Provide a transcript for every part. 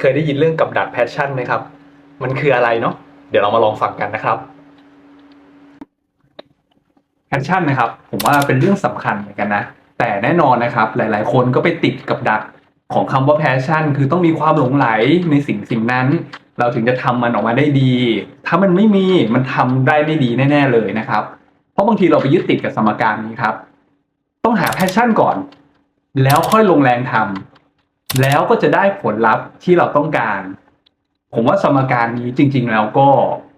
เคยได้ยินเรื่องกับดักแพชชั่นไหมครับ มันคืออะไรเนาะเดี๋ยวเรามาลองฟังกันนะครับแพชชั่นนะครับ ผมว่าเป็นเรื่องสำคัญเหมือนกันนะ แต่แน่นอนนะครับ หลาย ๆ คนก็ไปติดกับดักของคำว่าแพชชั่น คือต้องมีความหลงไหลในสิ่งสิ่งนั้น เราถึงจะทำมันออกมาได้ดี ถ้ามันไม่มีมันทำได้ไม่ดีแน่ ๆ เลยนะครับ เพราะบางทีเราไปยึดติดกับสมการนี้ครับ ต้องหาแพชชั่นก่อน แล้วค่อยลงแรงทำ แล้วก็จะได้ผลลัพธ์ที่เราต้องการ ผมว่าสมการนี้จริง ๆ แล้วก็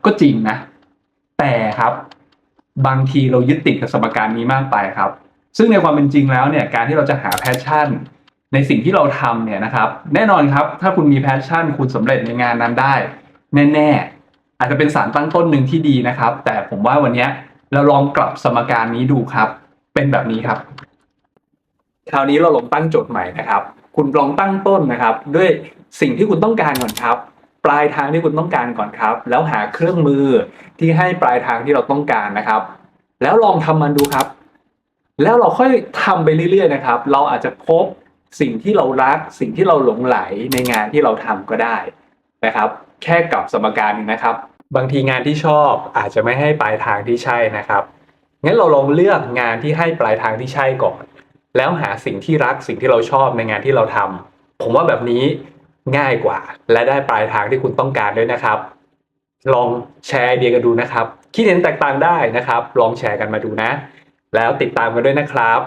ก็จริงนะ แต่ครับ บางทีเรายึดติดกับสมการนี้มากไปครับ ซึ่งในความเป็นจริงแล้วเนี่ยการที่เราจะหาแพชชั่น ในสิ่งที่เราทำเนี่ยนะครับ แน่นอนครับ ถ้าคุณมีแพชชั่น คุณสำเร็จในงานนั้นได้ แน่ ๆ อาจจะเป็นสารตั้งต้นหนึ่งที่ดีนะครับ แต่ผมว่าวันนี้เราลองกลับสมการนี้ดูครับ เป็นแบบนี้ครับ คราวนี้เราลองตั้งโจทย์ใหม่นะครับ คุณลองตั้งต้นนะครับ ด้วยสิ่งที่คุณต้องการก่อนครับ ปลายทางที่คุณต้องการก่อนครับ แล้วหาเครื่องมือที่ให้ปลายทางที่เราต้องการนะครับ แล้วลองทำมันดูครับ แล้วเราค่อยทำไปเรื่อยๆนะครับ เราอาจจะพบสิ่งที่เรารัก สิ่งที่เราหลงไหลในงานที่เราทำก็ได้นะครับ แค่กับสมการนี้นะครับ บางทีงานที่ชอบอาจจะไม่ให้ปลายทางที่ใช่นะครับงั้นเราลองเลือกงานที่ให้ปลายทางที่ใช่ก่อน แล้วหาสิ่งที่รักสิ่งที่เราชอบในงานที่เราทำผมว่าแบบนี้ง่ายกว่า และได้ปลายทางที่คุณต้องการด้วยนะครับ ลองแชร์ไอเดียกันดูนะครับ คิดเห็นแตกต่างได้นะครับ ลองแชร์กันมาดูนะ แล้วติดตามกันด้วยนะครับ